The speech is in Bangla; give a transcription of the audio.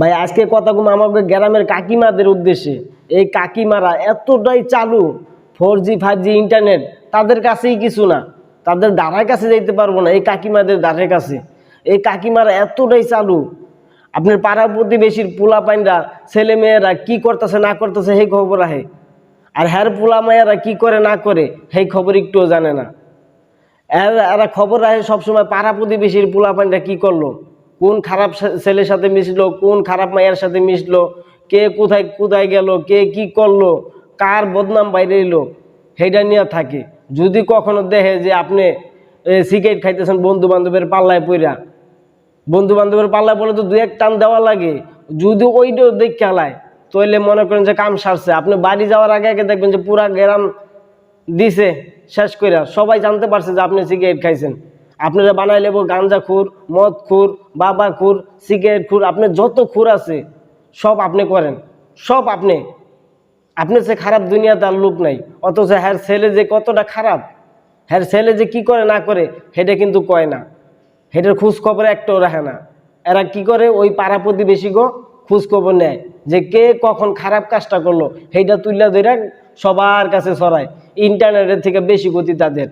ভাই, আজকে কথা কথাগুলো আমাকে গ্রামের কাকিমাদের উদ্দেশ্যে। এই কাকিমারা এতটাই চালু four G five G internet, তাদের কাছেই কিছু না। তাদের দ্বারার কাছে যাইতে পারব না, এই কাকিমাদের দ্বারের কাছে। এই কাকিমারা এতটাই চালু। আপনার পাড়া প্রতিবেশীর পোলা পাইনরা, ছেলে মেয়েরা কি করতেছে, না করতেছে, সেই খবর আহে আর হ্যার পোলা মায়েরা কি করে, না করে, সেই খবর একটুও জানে না। এরা খবর আহে সবসময় পাড়া প্রতিবেশীর পোলা পাইনরা কি করল? কোন খারাপ ছেলের সাথে মিশলো, কোন খারাপ মায়ের সাথে মিশলো, কে কোথায় কোথায় গেল, কে কি করল, কার বদনাম বাইরে এলো, সেইটা নিয়ে থাকে। যদি কখনো দেখে যে আপনি সিগারেট খাইতেছেন বন্ধু বান্ধবের পাল্লায় পইরা বন্ধু বান্ধবের পাল্লায় পড়লে তো দু এক টান দেওয়া লাগে। যদি ওইটাও দেখ খেলায় তাহলে মনে করেন যে কাম সারছে। আপনি বাড়ি যাওয়ার আগে আগে দেখবেন যে পুরা গ্রাম দিছে, শেষ কইরা। সবাই জানতে পারছে যে আপনি সিগারেট খাইছেন। আপনারা বানাই লেবো গাঞ্জা খুর, মদ খুর, বাবা খুর, সিগারেট খুর, আপনার যত খুর আছে, সব আপনি করেন, সব আপনি। আপনি সে খারাপ দুনিয়াতে তার লোক নাই, অথচ হ্যার ছেলে যে কতটা খারাপ, হ্যার ছেলে যে কি করে না করে, সেটা কিন্তু কয় না। সেটার খোঁজ খবর একটাও রাখে না। এরা কি করে, ওই পাড়া প্রতিবেশী গো খোঁজ খবর নেয়, যে কে কখন খারাপ কাজটা করল, সেইটা তুললা ধরে সবার কাছে ছড়ায়। ইন্টারনেটের থেকে বেশি গতি তাদের।